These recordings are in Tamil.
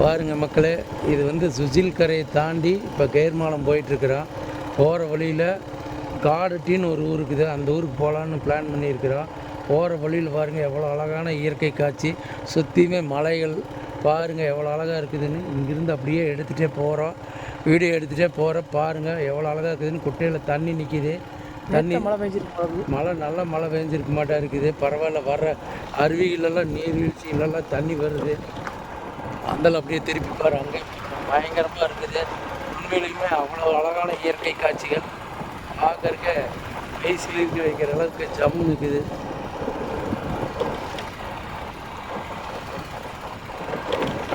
பாருங்க மக்களே இது வந்து சுஜில் கரையை தாண்டி இப்போ கயிர்மாலம் போயிட்டுருக்குறோம் போகிற வழியில் காடட்டின்னு ஒரு ஊர் இருக்குது அந்த ஊருக்கு போகலான்னு பிளான் பண்ணியிருக்கிறோம் போகிற வழியில் பாருங்கள் எவ்வளோ அழகான இயற்கை காட்சி. சுற்றியுமே மலைகள். பாருங்கள் எவ்வளோ அழகாக இருக்குதுன்னு. இங்கிருந்து அப்படியே எடுத்துகிட்டே போகிறோம் வீடியோ எடுத்துகிட்டே போகிற பாருங்கள் எவ்வளோ அழகாக இருக்குதுன்னு. குட்டையில் தண்ணி நிற்கிது தண்ணி மழை பெஞ்சிருக்கு மழை நல்லா மழை பெஞ்சிருக்க மாட்டா இருக்குது. பரவாயில்ல வர்ற அருவிகளெல்லாம் நீர்வீழ்ச்சிகளெல்லாம் தண்ணி வருது. அந்தல அப்படியே திருப்பி பாருங்க. பயங்கரமாக இருக்குது. உண்மையிலுமே அவ்வளோ அழகான இயற்கை காட்சிகள். பார்க்கறக்க மெய்சில் வைக்கிற அளவுக்கு ஜம்மு இருக்குது.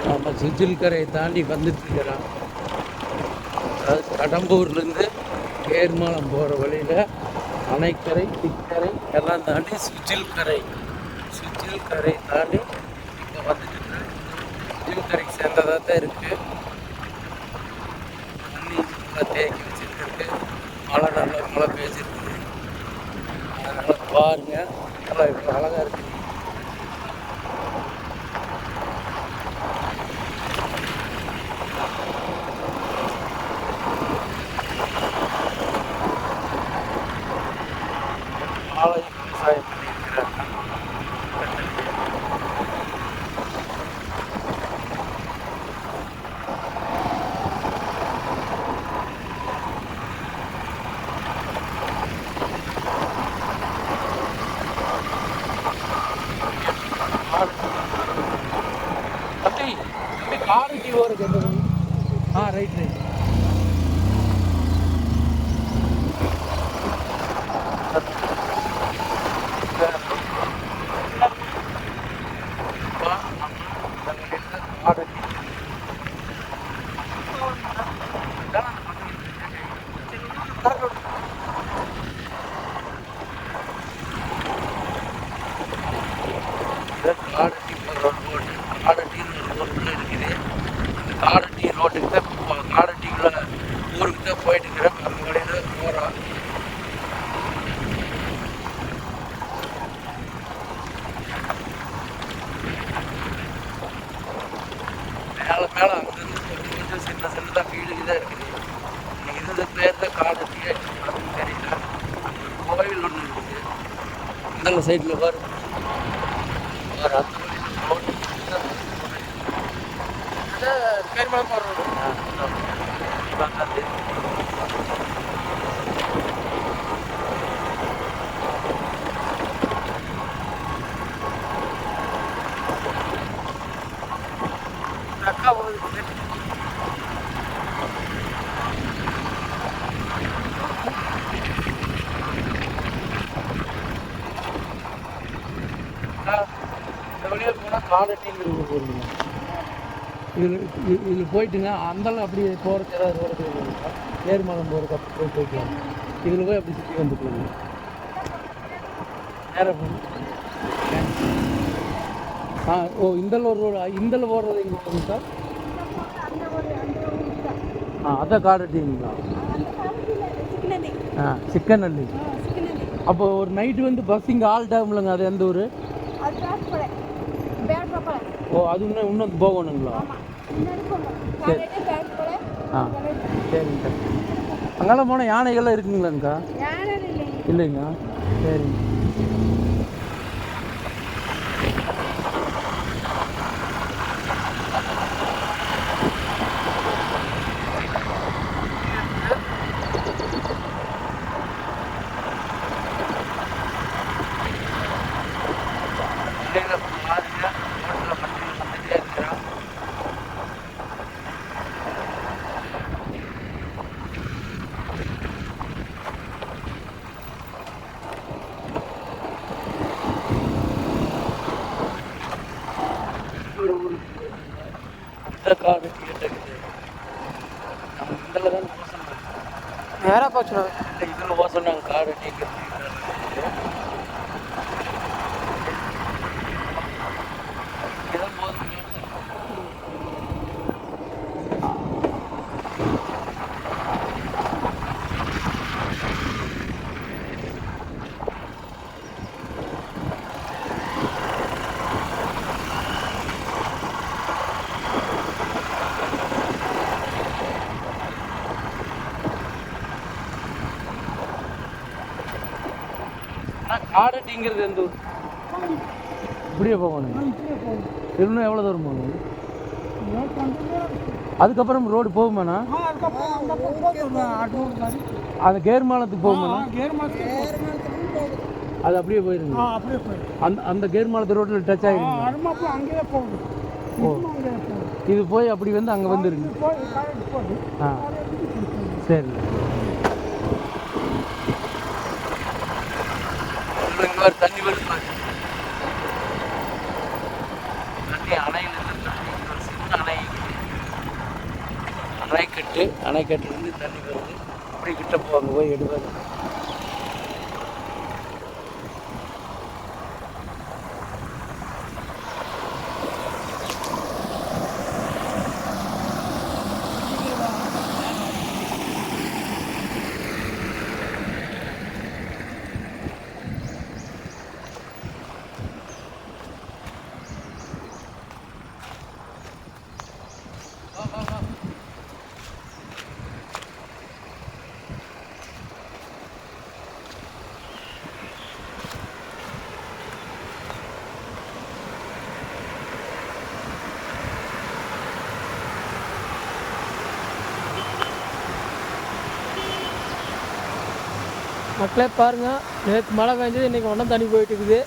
நம்ம சுஜில் கரையை தாண்டி வந்துட்டுருக்கிறோம் அதாவது கடம்பூர்லேருந்து கேர்மாலம் போகிற வழியில் அணைக்கரை திக்கரை எல்லாம் தாண்டி சுஜில் கரை சுஜில் கரை தாண்டி கரைக்கு சேர்ந்ததாக தான் இருக்குது தண்ணி நல்லா தேக்கி வச்சுருக்கு மழை நல்லா மழை பெய்ஞ்சிருக்கு அதனால் பாருங்க. நல்லா இவ்வளோ அழகாக இருக்குது ரைட் ரைட் காடட்டி ரோடு காடட்டின்னு ஒரு ரோட்டில் இருக்குது அந்த காடட்டி ரோட்டுக்கு தான் இப்போ காடட்டிக்குள்ள ஊருக்கு தான் போயிட்டு இருக்கிறேன் அந்த வழியில் போகிறோம் மேலே மேலே அங்கேருந்து கொஞ்சம் கொஞ்சம் சின்ன சின்னதாக வீடுக்கு தான் இருக்குது இது பேர் தான் காடட்டியே அப்படின்னு தெரியல கோவில் ஒன்று இருக்குது இந்த சைடில் வரும் ஒரு அந்த வழியில் ரோடு பெருமாள் போடுறோம் அக்கா போகுது இந்த வழியாக போனால் காடட்டிங்கிற ஊர் போயிருங்க இதில் இதில் போயிட்டுங்க அந்தளவு அப்படியே போகிறதுக்கு ஏதாவது போயிருக்கா ஏர்மலம் போகிறதுக்கு அப்படி போய் போய்க்கலாம். இதில் போய் அப்படி சுற்றி வந்துக்கலாங்க நேராக போகணும் ஆ ஓ இந்தல ஒரு ரோடு இந்தல போடுறது எங்கே போகுங்க சார்? ஆ அதான் காடட்டிங்களா ஆ சிக்கனல்லி அப்போ ஒரு நைட்டு வந்து பஸ் இங்கே ஆல் டைம்லங்க அது எந்த ஊர்? ஓ அது இன்னும் இன்னும் போகணுங்களா? ஆ. சரிங்க அங்கெல்லாம் போனால் யானைகள்லாம் இருக்குங்களாங்க்கா இல்லைங்க. சரிங்க பாருங்க ரோட்டில் மட்டும் வந்துட்டே இருக்கிறோம் ஒரு ஊர் இந்த காடு கேட்டுக்குது நம்ம இதில் தான் போசணும் நேராக போச்சு இல்லை இதில் போசம் நாங்கள் காடு நீங்கிறது காடட்டிங்கிறது எந்த ஊர்? இப்படியே போகணும். இன்னும் எவ்வளோ தூரம் போகணும்? அதுக்கப்புறம் ரோடு போகுமாண்ணா? அந்த கேர்மாலத்துக்கு போகுமாண்ணா? அது அப்படியே போயிருங்க. அந்த அந்த கேர்மாலத்து ரோட்டில் டச் ஆகிருங்க ஓ. அங்கேயே போகுது இது போய் அப்படி வந்து அங்கே வந்துருங்க. ஆ. சரி. இங்க ஒரு தண்ணி வருது பாரு. தண்ணி இருந்து ஒரு சின்ன அணை. அணைக்கட்டு அணைக்கட்டுலேருந்து தண்ணி வருது. அப்படி கிட்ட போவாங்க போய் எடுவாங்க மக்களே பாருங்க நேற்று மழை பெஞ்சது இன்னைக்கு ஒன்றும் தண்ணி போயிட்டு இருக்குது.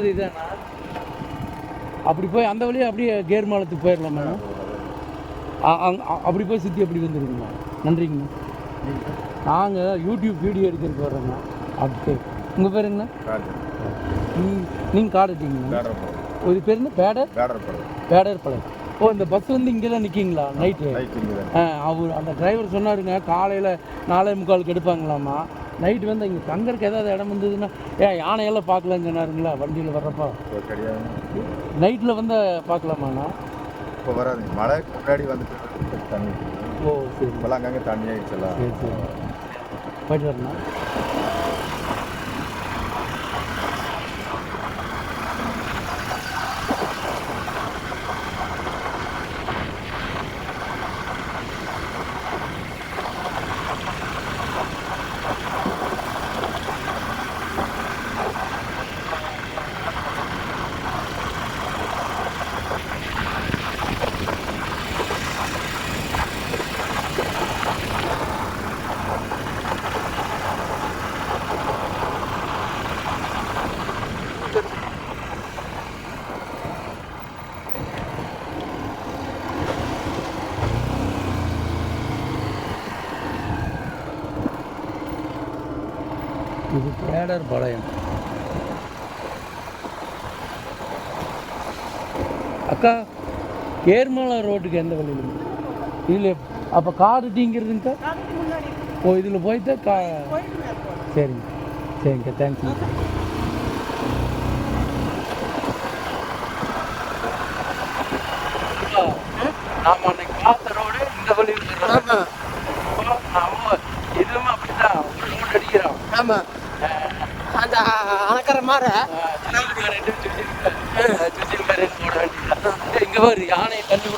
போகிறது இதாண்ணா அப்படி போய் அந்த வழியா அப்படியே கேர்மாலத்துக்கு போயிடலாமா அ- அங்க- அ- அப்படி போய் சுற்றி அப்படி வந்துருக்குண்ணா நன்றிங்கண்ணா நாங்கள் யூடியூப் வீடியோ எடுக்கிறதுக்கு வர்றோங்க அப்படி உங்கள் பேருங்கண்ணா நீங்கள் கார்டு எடுத்தீங்கண்ணா ஒரு பேர் என்ன? பேடர்? பேடர் பழம் ஓ இந்த பஸ் வந்து இங்கே தான் நிற்கிங்களா நைட்டு ஆ அவர் அந்த டிரைவர் சொன்னாருங்க காலையில் நாலே முக்காலுக்கு எடுப்பாங்களாமா நைட்டு வந்து இங்கே தங்கறதுக்கு ஏதாவது இடம் இருந்ததுன்னா ஏன் யானையெல்லாம் பார்க்கலான்னு சொன்னாருங்களா வண்டியில் வர்றப்போ? நைட்டில் வந்து பார்க்கலாமாண்ணா? இப்போ வராது. மழை முன்னாடி வந்துட்டு தண்ணி. ஓ சரி. இப்போலாம் அங்கங்கே தண்ணி ஆயிடுச்சுலாம் சரி சரி. போயிட்டு வரேண்ணா. பேடர் பாளையம். அக்கா ஏர்மலை ரோட்டுக்கு எந்த வழியில்? இதில் அப்போ கார் டீங்கிறதுங்க ஓ இதில் போயிட்டு கா சரிங்க. சரிங்க தேங்க்யூ நாம அன்னைக்கு பார்த்த ரோடு இந்த வழியில் இதுவும் அப்படிதான் ஒரு ரோடு அடிக்கிறோம் ஆமாம் அணக்கிற மாதிரி இங்க பாரு யானையை தண்ணி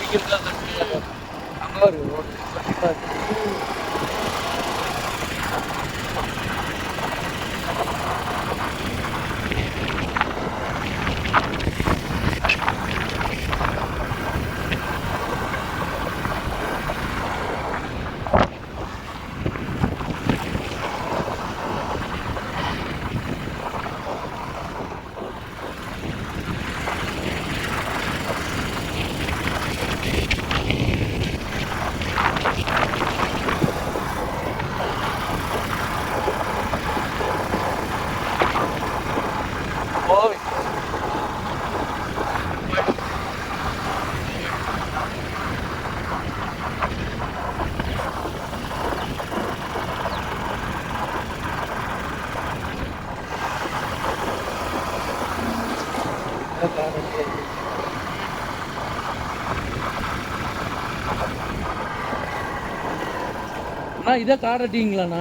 அண்ணா இதை காடட்டிங்களாண்ணா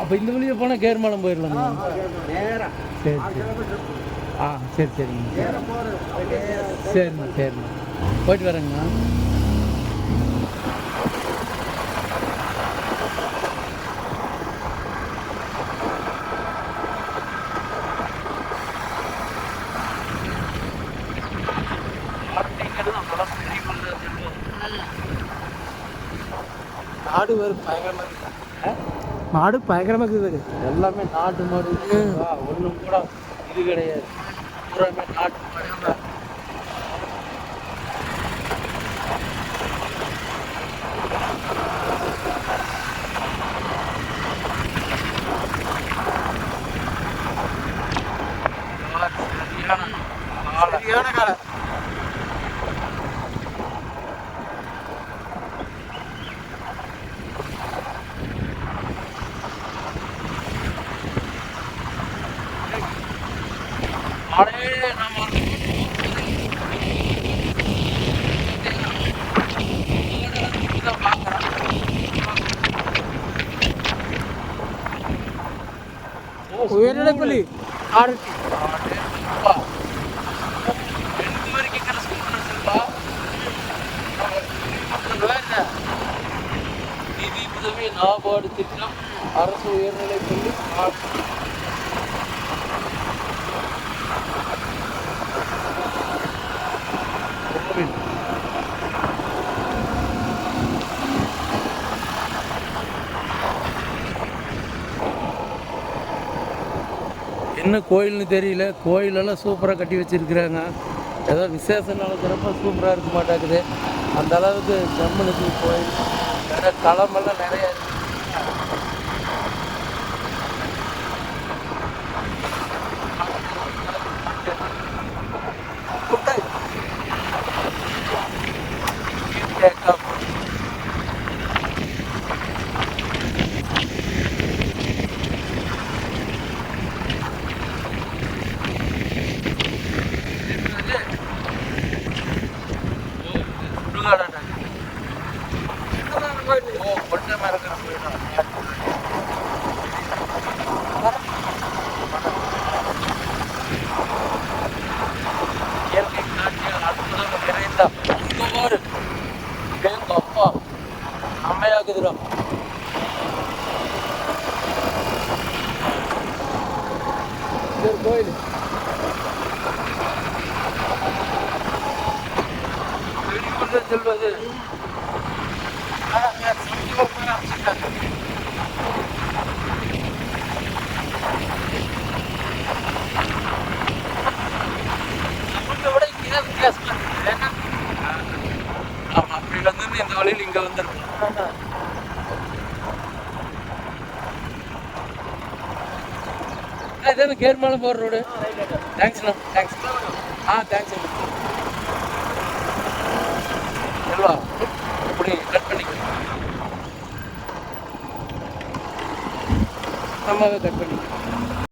அப்போ இந்த வழியாக போனால் கேர்மலம் போயிடலாம்ண்ணா சரி சரி. ஆ சரி சரிங்க. சரிண்ணா சரிண்ணா. போயிட்டு வரேங்கண்ணா. மாடு வேறு பயங்கரமாக இருக்கு. மாடு பயங்கரமாக இருக்குது எல்லாமே நாட்டு மாடு ஒன்றும் கூட இது கிடையாது. பூராமே நாட்டு மாடு சரியான காலம் அடே நம்ம இதை பார்க்குறோம் உயர்நிலைப்பள்ளி ஆர்டி நிதி உதவி நாபார்டு திட்டம் அரசு உயர்நிலைப் பள்ளி என்ன கோயில்னு தெரியல. கோயிலெல்லாம் சூப்பராக கட்டி வச்சிருக்கிறாங்க. ஏதோ விசேஷம் நடக்கிறப்ப சூப்பராக இருக்க மாட்டேங்குது. அந்த அளவுக்கு ஜம்முனுக்கு கோயில். வேற களமெல்லாம் நிறைய இருக்கு. கொட்டை மரக்கிற போயிடும் இயற்கை காட்சிகள் அற்புதம் நிறைந்த பாரு எங்க அப்பா. அம்மையாக்குதுடா கோயில் செல்வது ஆ, ஆ, சத்தியமா உண்மையா அமைச்சிருக்காங்க. நம்மளை விட இங்கே தான் வித்தியாசமா இருக்குது. ஏன்னா, ஆமா அப்படி வந்து இந்த வழியில் இங்க வந்துருக்கோம் கேர்மலை போகிற ரோடு தேங்க்ஸ்ண்ணா தேங்க்ஸ் ஆ தேங்க்ஸ் செல்வா இப்படி கட் பண்ணிக்கலாம் நம்ம கட் பண்ணி